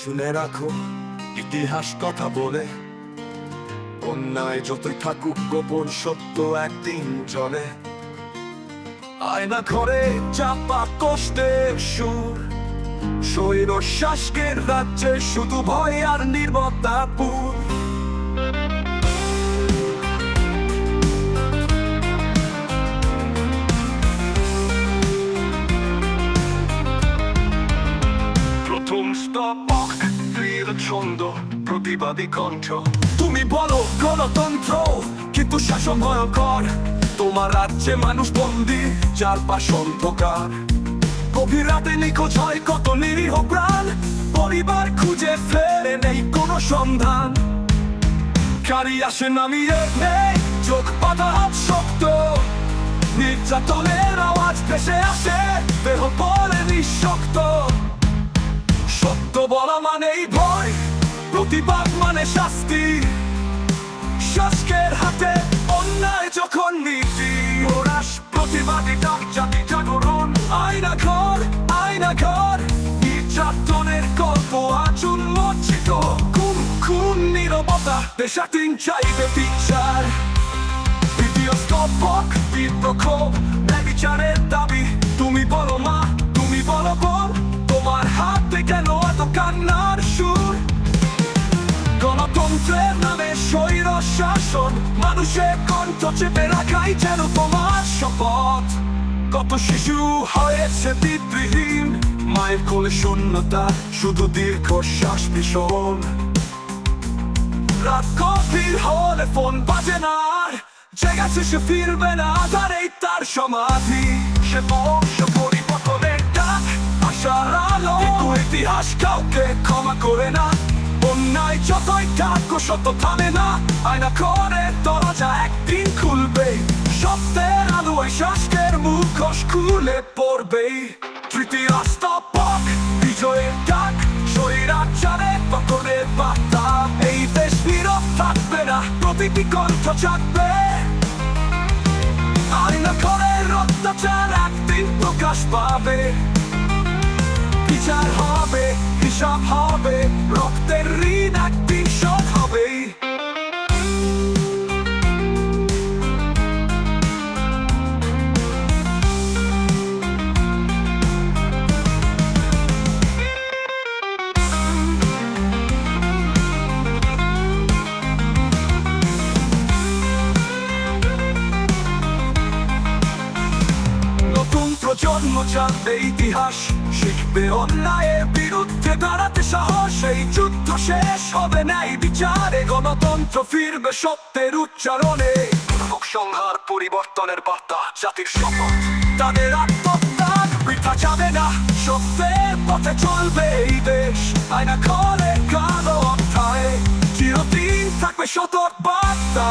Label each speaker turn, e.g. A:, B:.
A: শুনে রাখো, ইতিহাস কথা বলে। অন্যায় যতই থাকুক, গোপন সত্য একদিন চলে। আয়না ঘরে চাপা কষ্টের সুর শৈর শাসকের রাজ্যে শুধু ভয় আর নির্মতাপুর প্রথম স্তবক ক্রিয়ার ছন্দ প্রতিবাদী কণ্ঠ। তুমি বলো, গণতন্ত্র, কিন্তু শাসন ভয়ঙ্কর। তোমার রাজ্যে মানুষ বন্দি, চারপাশ অন্ধকার। গভীর রাতে নিখোঁজ হয় কত নিরীহ প্রাণ। পরিবার খুঁজে ফেরে নেই কোনো সন্ধান। গাড়ি আসে, নামিয়ে নেই, চোখ পাতা হাত শক্ত। নির্যাতনের আওয়াজ ভেসে আসে, দেহ পরে নিঃশক্ত। সত্য বলা মানেই ভয় প্রতিবাদ মানে শাস্তি। শাসকের হাতে অন্যায় যখন নীতি। ওরাস প্রতিবাদী ডাক জাতি জাগরণ। আয়না ঘর আয়না ঘর। নির্যাতনের গল্প আজ উন্মোচিত খুন খুন নিরবতা দেশাতিন চাইবে বিচার। দ্বিতীয় স্তবক, বিপ্রক্ষোভ, ন্যায় বিচারের দাবি। তুমি বলো মা, তুমি বলো বোন। মানুষের কণ্ঠ চেপে রাখাই যেন তোমার শপথ। কত শিশু হয়েছে পিতৃহীন, মায়ের কোলে শূন্যতা, শুধু দীর্ঘশ্বাস ভীষণ। রাত গভীর হলে ফোন বাজে না জেগেছে সে ফিরবে না তার তার সমাধি। সে বংশ পরিবর্তনের ডাক, আশার আলো। ইতিহাস কাউকে ক্ষমা করে না, অন্যায় যতই ডাক সত্য থামে না, আয়না করে। দরজা একদিন খুলবে। সত্যের আলো ওই শাসকের মুখোশ খুলে পড়বে। তৃতীয় স্তবক বিজয়ের ডাক স্বৈরাচারের পতনের বার্তা। এই দেশ নীরব থাকবে না, প্রতিটি কণ্ঠ জাগবে আইনা করে অত্যাচার একদিন প্রকাশ পাবে। বিচার হবে, হিসাব হবে প্রজন্ম জানবে ইতিহাস, শিখবে অন্যায়ের বিরুদ্ধে দাঁড়াতে সাহস। এই যুদ্ধ শেষ হবে নাই বিচারে, গণতন্ত্র ফিরবে সত্যের উচ্চারণে। সংহার পরিবর্তনের বার্তা, জাতির শপথ। তাদের আত্মত্যাগ বৃথা যাবে না, সত্যের পথে চলবে এই দেশ। আয়না করে কালো অধ্যায় চিরদিন থাকবে সতর্ক বার্তা